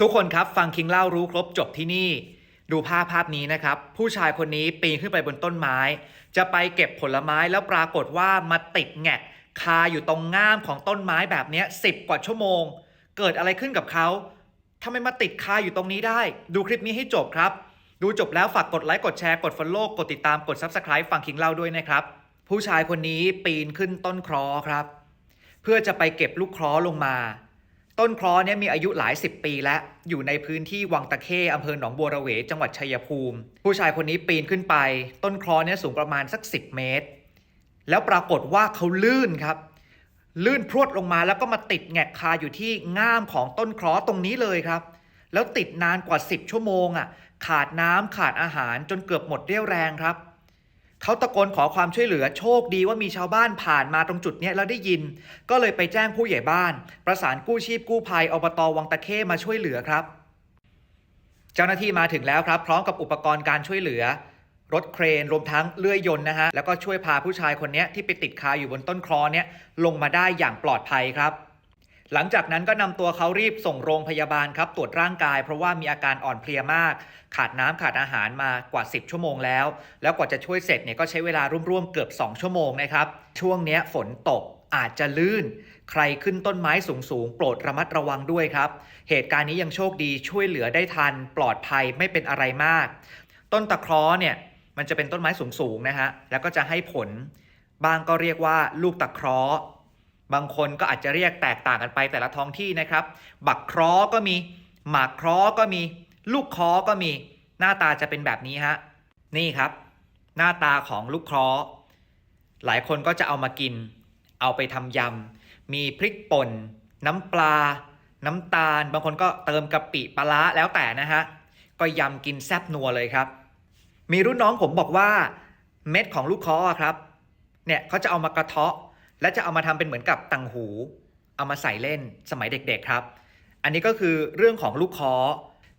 ทุกคนครับฟังคิงเล่ารู้ครบจบที่นี่ ดูภาพภาพนี้นะครับ ผู้ชายคนนี้ปีนขึ้นไปบนต้นไม้ จะไปเก็บผลไม้แล้วปรากฏว่ามาติดแงกคาอยู่ตรงง่ามของต้นไม้แบบนี้สิบกว่าชั่วโมง เกิดอะไรขึ้นกับเขาทำไมมาติดคาอยู่ตรงนี้ได้ ดูคลิปนี้ให้จบครับ ดูจบแล้วฝากกดไลค์กดแชร์กด Follow กดติดตามกด Subscribe ฟังคิงเล่าด้วยนะครับ ผู้ชายคนนี้ปีนขึ้นต้นครอครับ เพื่อจะไปเก็บลูกครอลงมา ต้นครอเนี่ยมีอายุหลายสิบปีแล้ว อยู่ในพื้นที่วังตะเข้อำเภอหนองบัวระเวจังหวัดชัยภูมิ ผู้ชายคนนี้ปีนขึ้นไป ต้นครอเนี่ยสูงประมาณสัก 10 เมตร แล้วปรากฏว่าเขาลื่นครับ ลื่นพรวดลงมาแล้วก็มาติดแงกคาอยู่ที่ง่ามของต้นครอตรงนี้เลยครับ แล้วติดนานกว่า 10 ชั่วโมงอะ ขาดน้ำขาดอาหารจนเกือบหมดเรี่ยวแรงครับ เขาตะโกนขอความช่วยเหลือโชคดีว่ามีชาวบ้านผ่านมาตรงจุดนี้แล้วได้ยิน ก็เลยไปแจ้งผู้ใหญ่บ้าน ประสานกู้ชีพกู้ภัยอบตวังตะเข้มาช่วยเหลือครับ เจ้าหน้าที่มาถึงแล้วครับ พร้อมกับอุปกรณ์การช่วยเหลือ รถเครนรวมทั้งเลื่อยยนต์นะฮะแล้วก็ช่วยพาผู้ชายคนนี้ที่ไปติดคาอยู่บนต้นคลอเนี้ยลงมาได้อย่างปลอดภัยครับ หลังจากนั้นก็นำตัวเขารีบส่งโรงพยาบาลครับตรวจร่างกาย เพราะว่ามีอาการอ่อนเพลียมาก ขาดน้ำขาดอาหารมากว่า 10 ชั่วโมงแล้ว แล้วกว่าจะช่วยเสร็จเนี่ยก็ใช้เวลาร่วมๆเกือบ 2 ชั่วโมงนะครับ ช่วงนี้ฝนตกอาจจะลื่น ใครขึ้นต้นไม้สูงๆ โปรดระมัดระวังด้วยครับ เหตุการณ์นี้ยังโชคดีช่วยเหลือได้ทัน ปลอดภัยไม่เป็นอะไรมาก ต้นตะเคราะห์เนี่ยมันจะเป็นต้นไม้สูงๆนะฮะแล้วก็จะให้ผล บางก็เรียกว่าลูกตะเคราะห์ บางคนก็อาจจะเรียกแตกต่างกันไปแต่ละท้องที่นะครับ บักเคราะห์ก็มี หมากเคราะห์ก็มี ลูกเคราะห์ก็มี หน้าตาจะเป็นแบบนี้ฮะ นี่ครับ หน้าตาของลูกเคราะห์หลายคนก็จะเอามากิน เอาไปทำยำ มีพริกป่น น้ำปลา น้ำตาล บางคนก็เติมกะปิปลาแล้วแต่นะฮะ ก็ยำกินแซบนัวเลยครับ มีรุ่นน้องผมบอกว่า เม็ดของลูกเคราะห์อครับ เนี่ยเขาจะเอามากระเทาะ และจะเอามาทำเป็นเหมือนกับตังหู เอามาใส่เล่นสมัยเด็กๆครับ อันนี้ก็คือเรื่องของลูกคอ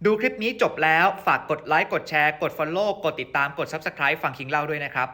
ดูคลิปนี้จบแล้วฝากกดไลค์กดแชร์ กด Follow กดติดตามกด Subscribe ฟังคิงเล่าด้วยนะครับ